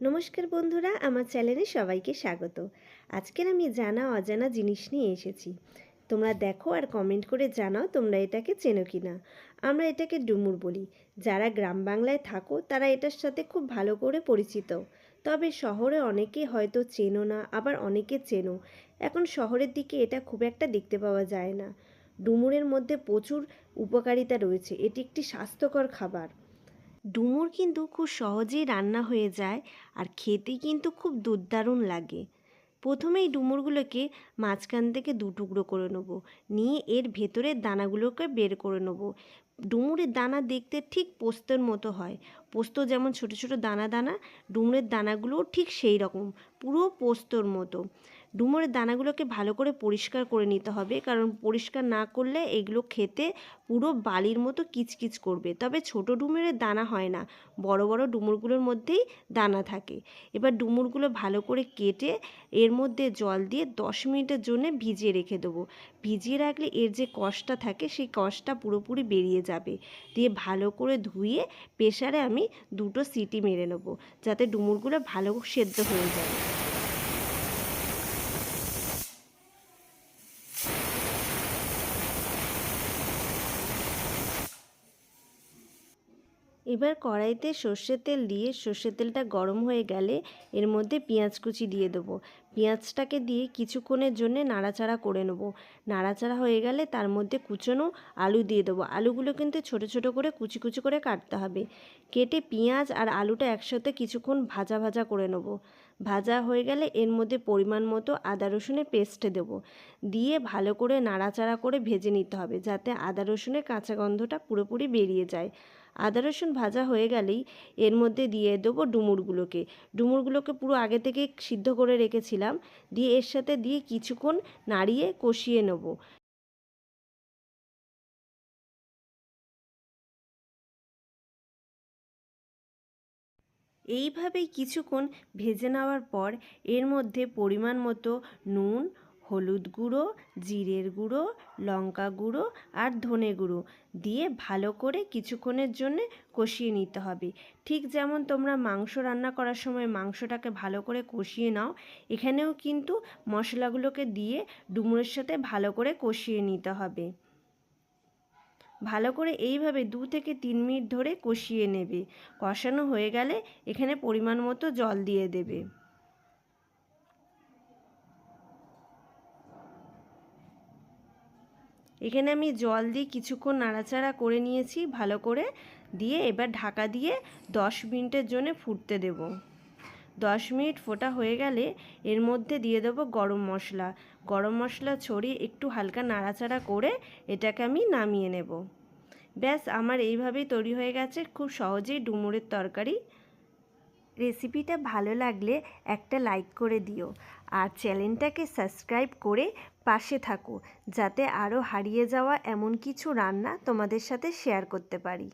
নমস্কার বন্ধুরা, আমার চ্যানেলে সবাইকে স্বাগত। আজকের আমি জানা অজানা জিনিস নিয়ে এসেছি। তোমরা দেখো আর কমেন্ট করে জানাও তোমরা এটাকে চেনো কি না আমরা এটাকে ডুমুর বলি। যারা গ্রাম বাংলায় থাকো, তারা এটার সাথে খুব ভালো করে পরিচিত। তবে শহরে অনেকে হয়তো চেনো না, আবার অনেকে চেনো। এখন শহরের দিকে এটা খুব একটা দেখতে পাওয়া যায় না। ডুমুরের মধ্যে প্রচুর উপকারিতা রয়েছে। এটি একটি স্বাস্থ্যকর খাবার। ডুমুর কিন্তু খুব সহজেই রান্না হয়ে যায় আর খেতে কিন্তু খুব দুর্দারুণ লাগে। প্রথমেই ডুমুরগুলোকে মাঝখান থেকে দু টুকরো করে নেব। নিয়ে এর ভেতরের দানাগুলোকে বের করে নেব। ডুমুরের দানা দেখতে ঠিক পোস্তর মতো হয়। পোস্ত যেমন ছোট ছোট দানা দানা, ডুমুরের দানাগুলোও ঠিক সেই রকম, পুরো পোস্তর মতো। ডুমুরের দানাগুলোকে ভালো করে পরিষ্কার করে নিতে হবে। কারণ পরিষ্কার না করলে এগুলো খেতে পুরো বালির মতো কিচকিচ করবে। তবে ছোট ডুমুরের দানা হয় না। বড় বড় ডুমুরগুলোর মধ্যেই দানা থাকে। এবার ডুমুরগুলো ভালো করে কেটে এর মধ্যে জল দিয়ে দশ মিনিটের জন্য ভিজিয়ে রেখে দেবো। ভিজিয়ে রাখলে এর যে কষটা থাকে, সেই কষটা পুরোপুরি বেরিয়ে যাবে। দিয়ে ভালো করে ধুয়ে প্রেশারে আমি দুটো সিটি মেরে নেব। যাতে ডুমুরগুলো ভালো সেদ্ধ হয়ে যায়। এবার কড়াইতে সর্ষের তেল দিয়ে সর্ষের তেলটা গরম হয়ে গেলে এর মধ্যে পেঁয়াজ কুচি দিয়ে দেবো। পেঁয়াজটাকে দিয়ে কিছুক্ষণের জন্য নাড়াচাড়া করে নেব। নাড়াচাড়া হয়ে গেলে তার মধ্যে কুচনো আলু দিয়ে দেবো। আলুগুলো কিন্তু ছোট ছোট করে কুচি কুচি করে কাটতে হবে। কেটে পেঁয়াজ আর আলুটা একসাথে কিছুক্ষণ ভাজা ভাজা করে নেব। ভাজা হয়ে গেলে এর মধ্যে পরিমাণ মতো আদা রসুনের পেস্ট দেব। দিয়ে ভালো করে নাড়াচাড়া করে ভেজে নিতে হবে যাতে আদা রসুনের কাঁচা গন্ধটা পুরোপুরি বেরিয়ে যায়। আদা রসুন ভাজা হয়ে গেলেই এর মধ্যে দিয়ে দেবো ডুমুরগুলোকে। ডুমুরগুলোকে পুরো আগে থেকে সিদ্ধ করে রেখেছিলাম। দিয়ে এর সাথে দিয়ে কিছুক্ষণ নাড়িয়ে কষিয়ে নেব। এইভাবেই কিছুক্ষণ ভেজে নেওয়ার পর এর মধ্যে পরিমাণ মতো নুন হলুদ গুঁড়ো, জিরের গুঁড়ো, লঙ্কা গুঁড়ো আর ধনে গুঁড়ো দিয়ে ভালো করে কিছুক্ষণের জন্য কষিয়ে নিতে হবে। ঠিক যেমন তোমরা মাংস রান্না করার সময় মাংসটাকে ভালো করে কষিয়ে নাও, এখানেও কিন্তু মশলাগুলোকে দিয়ে ডুমুরের সাথে ভালো করে কষিয়ে নিতে হবে। ভালো করে এইভাবে দু থেকে তিন মিনিট ধরে কষিয়ে নেবে। কষানো হয়ে গেলে এখানে পরিমাণ মতো জল দিয়ে দেবে। এখানে আমি জল দিয়ে কিছুক্ষণ নাড়াচাড়া করে নিয়েছি, ভালো করে দিয়ে এবার ঢাকা দিয়ে দশ মিনিটের জন্য ফুটতে দেব। দশ মিনিট ফোটা হয়ে গেলে এর মধ্যে দিয়ে দেবো গরম মশলা। গরম মশলা ছড়িয়ে একটু হালকা নাড়াচাড়া করে এটাকে আমি নামিয়ে নেব। ব্যাস, আমার এইভাবেই তৈরি হয়ে গেছে। খুব সহজেই ডুমুরের তরকারি। রেসিপিটা ভালো লাগলে একটা লাইক করে দিও। আর চ্যানেলটাকে সাবস্ক্রাইব করে পাশে থাকো, যাতে আরও হারিয়ে যাওয়া এমন কিছু রান্না তোমাদের সাথে শেয়ার করতে পারি।